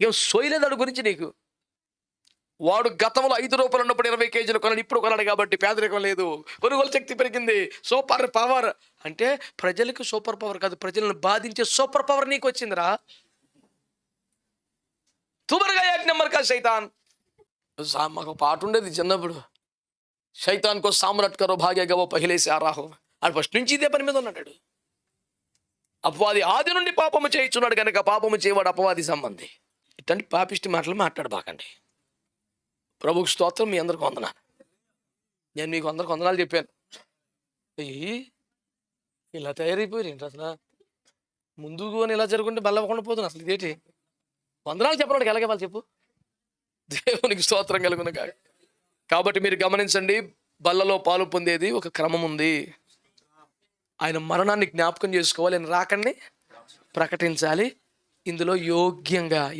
ఏం సోయలేదు దాని గురించి నీకు? వాడు గతంలో ఐదు రూపాయలు ఉన్నప్పుడు ఇరవై కేజీలు కొనడు ఇప్పుడు కొన్నాడు కాబట్టి పేదరికం లేదు. కొనుగోలు శక్తి పెరిగింది. Super power. అంటే ప్రజలకు సూపర్ పవర్ కాదు ప్రజలను బాధించే సూపర్ పవర్ నీకు వచ్చిందిరా. తుమరగా యాక్ నెంబర్ కా శైతాన్ మాకు పాట ఉండేది చిన్నప్పుడు. శైతాన్ కో సామ్రాట్ కరో భాగ్యగా ఓ పహిలేసి ఆరాహో అని ఫస్ట్ నుంచి ఇదే పని మీద ఉన్నాడు. అపవాది ఆది నుండి పాపము చేయించున్నాడు కనుక పాపము చేయవాడు అపవాది సంబంధి. ఇట్లాంటి పాపిష్టి మాటలు మాట్లాడబాకండి ప్రభుకు స్తోత్రం మీ అందరికి వందనాలు. నేను మీకు అందరికి వందనాలు చెప్పాను. అయ్యి ఇలా తయారైపోయారు ఏంటి అసలు? ముందుకు అని ఇలా జరుగుంటే బల్లవ్వకుండా పోతుంది అసలు ఇదేంటి? వందనాలు చెప్పడానికి ఎలాగే వాళ్ళు చెప్పు? దేవునికి స్తోత్రం కలుగును కాక కాబట్టి మీరు గమనించండి బల్లలో పాలు పొందేది ఒక క్రమం ఉంది. ఆయన మరణాన్ని జ్ఞాపకం చేసుకోవాలి. ఆయన రాకండి ప్రకటించాలి. ఇందులో యోగ్యంగా